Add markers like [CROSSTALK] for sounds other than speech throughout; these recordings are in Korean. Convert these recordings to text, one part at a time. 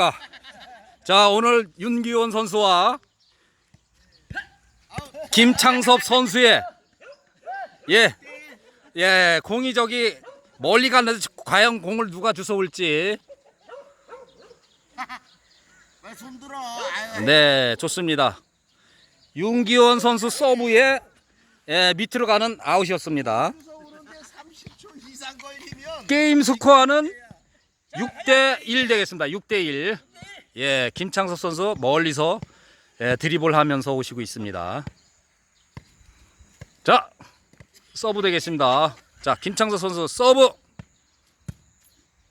안녕하십니까. 자, 오늘 윤기원 선수와 김창섭 선수의 예, 예, 공이 저기 멀리 갔는데 과연 공을 누가 주워올지. 네, 좋습니다. 윤기원 선수 서브에 예, 밑으로 가는 아웃이었습니다. 무서 오는데 30초 이상 걸리면 게임 스코어는 6대 1 되겠습니다. 6대 1. 예, 김창섭 선수 멀리서 예, 드리블 하면서 오시고 있습니다. 자, 서브 되겠습니다. 자, 김창섭 선수 서브.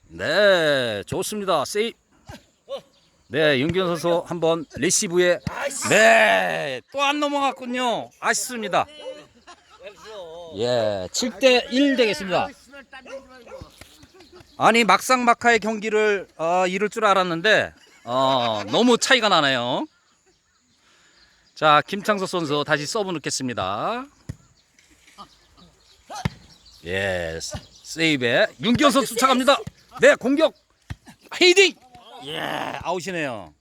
네, 좋습니다. 세이. 네, 윤기현 선수 한번 리시브에 네, 또 안 넘어갔군요. 아쉽습니다. 예, 7대 1 되겠습니다. 아니 막상 막하의 경기를 어, 이룰 줄 알았는데 어, 너무 차이가 나네요. 자 김창석 선수 다시 서브 넣겠습니다. 예 세이브에 윤기현 선수 쫓아갑니다. 네 공격 헤이딩 예 아웃이네요.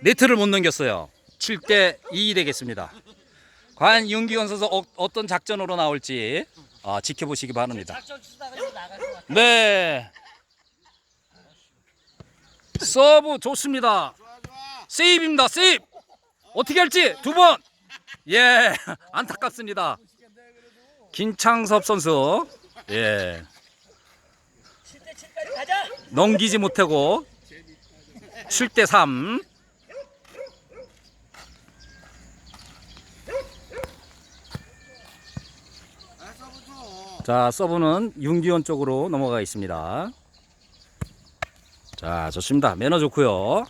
네트를 못 넘겼어요. 7대 2 되겠습니다. 과연 윤기현 선수 어, 어떤 작전으로 나올지 어, 지켜보시기 바랍니다. 네. 서브 좋습니다. 세이브입니다. 세이브. 어떻게 할지 두 번. 예. [LAUGHS] 안타깝습니다. 김창섭 선수. 예. 넘기지 못하고 7대 3. 아, 서브 줘. 자, 서브는 윤기원 쪽으로 넘어가 있습니다. 자, 좋습니다. 매너 좋고요.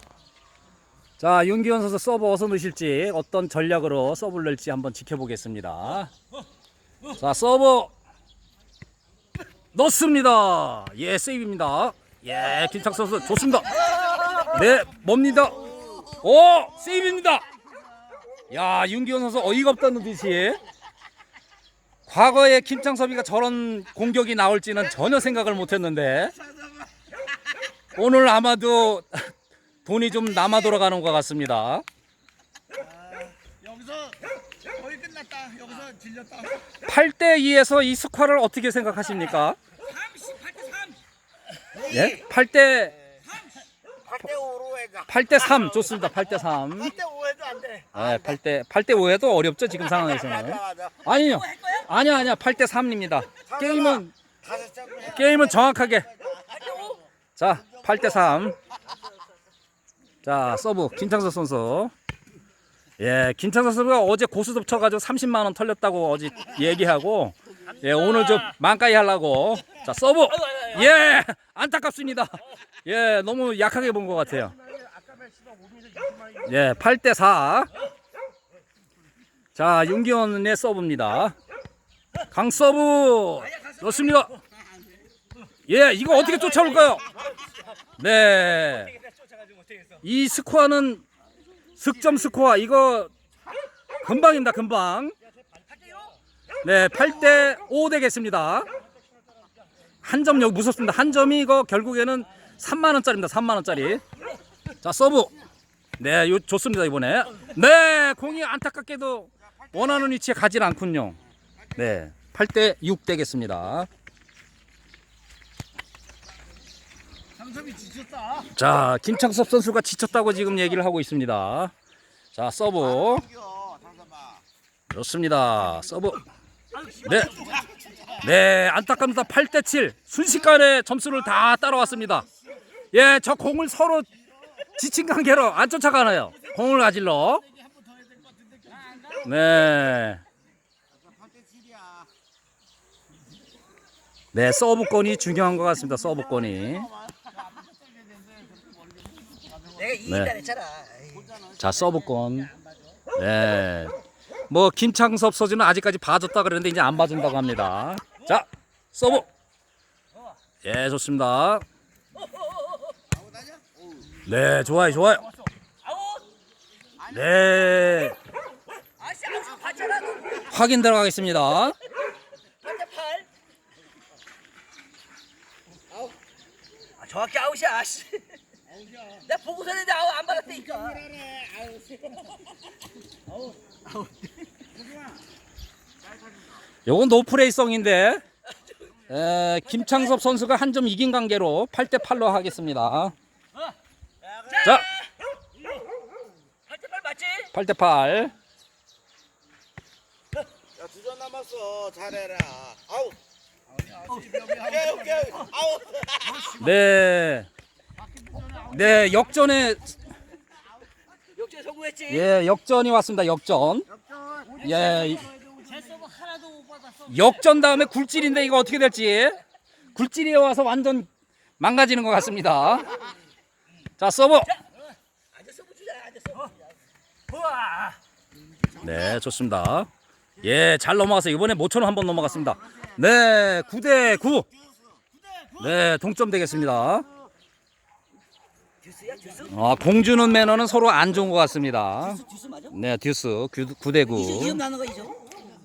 자, 윤기원 선수 서브 어디서 넣으실지 어떤 전략으로 서브를 낼지 한번 지켜보겠습니다. 자, 서브 넣습니다. 예, 세이브입니다. 예, 김창 선수 좋습니다. 네, 뭡니다. 오, 세이브입니다. 야, 윤기원 선수 어이가 없다는 듯이 과거에 김창섭이가 저런 공격이 나올지는 전혀 생각을 못했는데 오늘 아마도 돈이 좀 남아 돌아가는 것 같습니다. 여기서 거의 끝났다. 여기서 질렸다. 8대 2에서 이 스코어를 어떻게 생각하십니까? 예? 8대 8대 5로 해가. 8대 3 좋습니다. 8대 3. 8대 5해도 안 돼. 네, 8대 8대 5에도 어렵죠 지금 상황에서는. 아니요. 아니야 아니야 8대 3입니다. 게임은 다섯 점을 해. 게임은 정확하게. 자, 8대 3. 자, 서브 김창석 선수. 예, 김창석 선수가 어제 고수톱 쳐가지고 30만 원 털렸다고 어제 얘기하고, 예, 오늘 좀 만까지 하려고. 자, 서브. 예, 안타깝습니다. 예, 너무 약하게 본 것 같아요. 예, 8대 4. 자, 윤기원의 서브입니다. 강 서브. 좋습니다. 예, 이거 어떻게 쫓아올까요? 네. 이 스코어는 득점 스코어 이거 금방입니다, 금방. 네, 8대 5 되겠습니다. 한 점 여기 무섭습니다. 한 점이 이거 결국에는 3만 원짜리입니다. 3만 원짜리. 자, 서브. 네, 요 좋습니다, 이번에. 네, 공이 안타깝게도 원하는 위치에 가질 않군요. 네. 8대 6 되겠습니다. 지쳤다. 자, 김창섭 선수가 지쳤다고 지금 얘기를 하고 있습니다. 자, 서브. 상섭아. 좋습니다. 서브. 네. 네, 안타깝습니다. 8대 7. 순식간에 점수를 다 따라왔습니다. 예, 저 공을 서로 지친 관계로 안 쫓아가나요? 공을 가질러. 네. 8대 7이야. 네, 서브권이 중요한 것 같습니다. 서브권이. 내가 네. 자 서브권. 네. 뭐 김창섭 선수는 아직까지 봐줬다 그랬는데 이제 안 봐준다고 합니다. 자 서브. 예 좋습니다. 네 좋아요 좋아요. 네. 확인 들어가겠습니다. 아, 정확히 아웃이야 씨 나 보고서 했는데 아우 안 받았다니까. [LAUGHS] 요건 노프레이성인데 에, 김창섭 선수가 한 점 이긴 관계로 8대 8로 하겠습니다. 자, 8대8 맞지? 8대 8. 야, 두 점 남았어. 잘해라. 아우. 오케이, 오케이. 아우. 네. 네, 역전에 역전 성공했지? 예, 역전이 왔습니다. 역전. 예. 역전 다음에 굴질인데 이거 어떻게 될지. 굴질이 와서 완전 망가지는 것 같습니다. 자, 서브. 주자 앉아서. 우와. 네, 좋습니다. 예, 잘 넘어갔어요. 이번에 모처럼 한번 넘어갔습니다. 네, 9대 9. 네, 동점 되겠습니다. 듀스야 듀스? 아, 공주는 매너는 서로 안 좋은 것 같습니다. 듀스 맞아? 네, 듀스 9대 9. 2점 나는 거 2점?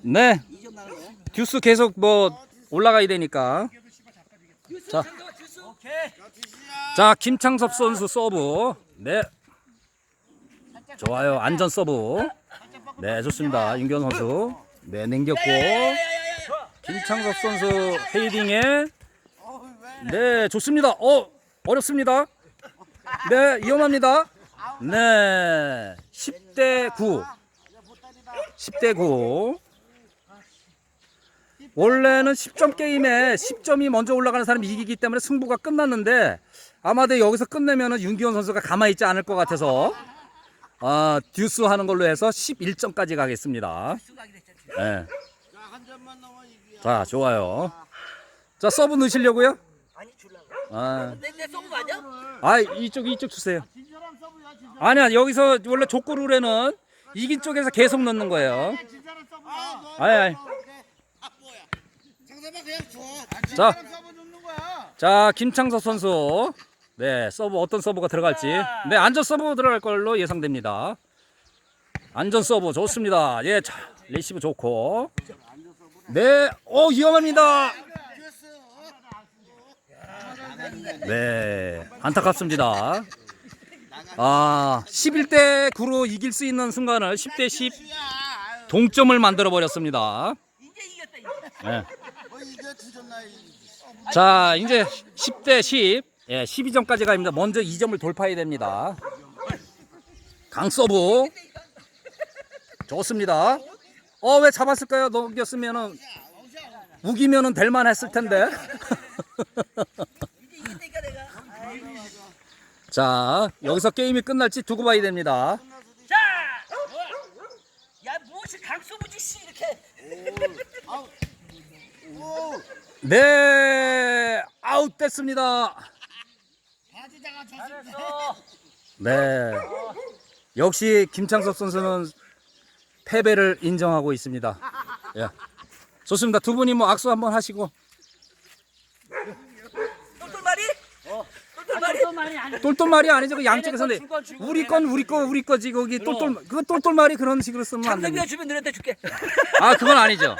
네, 2점 나는 거야? 듀스 계속 뭐 올라가야 되니까. 자. 자, 김창섭 선수 서브. 네. 좋아요. 안전 서브. 네, 좋습니다. 윤경 선수. 네, 냉겼고. 김창섭 선수 헤이딩에. 네, 좋습니다. 어, 어렵습니다. 네, 위험합니다. 네. 10대 9. 10대 9. 원래는 10점 게임에 10점이 먼저 올라가는 사람이 이기기 때문에 승부가 끝났는데 아마도 여기서 끝내면은 윤기원 선수가 가만히 있지 않을 것 같아서 아, 듀스 하는 걸로 해서 11점까지 가겠습니다. 네. 자, 좋아요. 자, 서브 넣으시려고요? 아, 내, 내 소금 맞아? 아 이쪽 이쪽 주세요. 서브야, 진짜. 아니야, 여기서 원래 족구 룰에는 이긴 쪽에서 계속 넣는 거예요. 서브야. 아니, 아니. 아, 뭐야. 장사봐 그냥 줘. 자. 서브 거야. 자, 김창섭 선수. 네, 서브 어떤 서브가 들어갈지. 네, 안전 서브 들어갈 걸로 예상됩니다. 안전 서브 좋습니다. 예, 자, 레시브 좋고. 네, 어 위험합니다. 네, 안타깝습니다. 아, 11대 9로 이길 수 있는 순간을 10대 10 야, 아유. 동점을 만들어 버렸습니다. 네. 자, 이제 10대 10. 예, 12점까지 가입니다. 먼저 2점을 돌파해야 됩니다. 강 서브. 좋습니다. 어, 왜 잡았을까요? 넘겼으면은 우기면은 될 만 했을 텐데. [LAUGHS] 자, 여기서 게임이 끝날지 두고 봐야 됩니다. 자. 야 무엇이 강소부지 씨 이렇게. 오. 네, 아웃 됐습니다. 바지자가 졌습니다. 잘했어. 네. 역시 김창섭 선수는 패배를 인정하고 있습니다. 예. 좋습니다. 두 분이 뭐 악수 한번 하시고 똘똘마리? 똘똘마리? [LAUGHS] 똘똘말이 아니죠. 그 양쪽에서는 우리 건 우리 거 우리 거지 거기 똘똘 그 똘똘말이 그런 식으로 쓰면 안 장섭이가 됩니다. 주면 너한테 줄게. 아 그건 아니죠.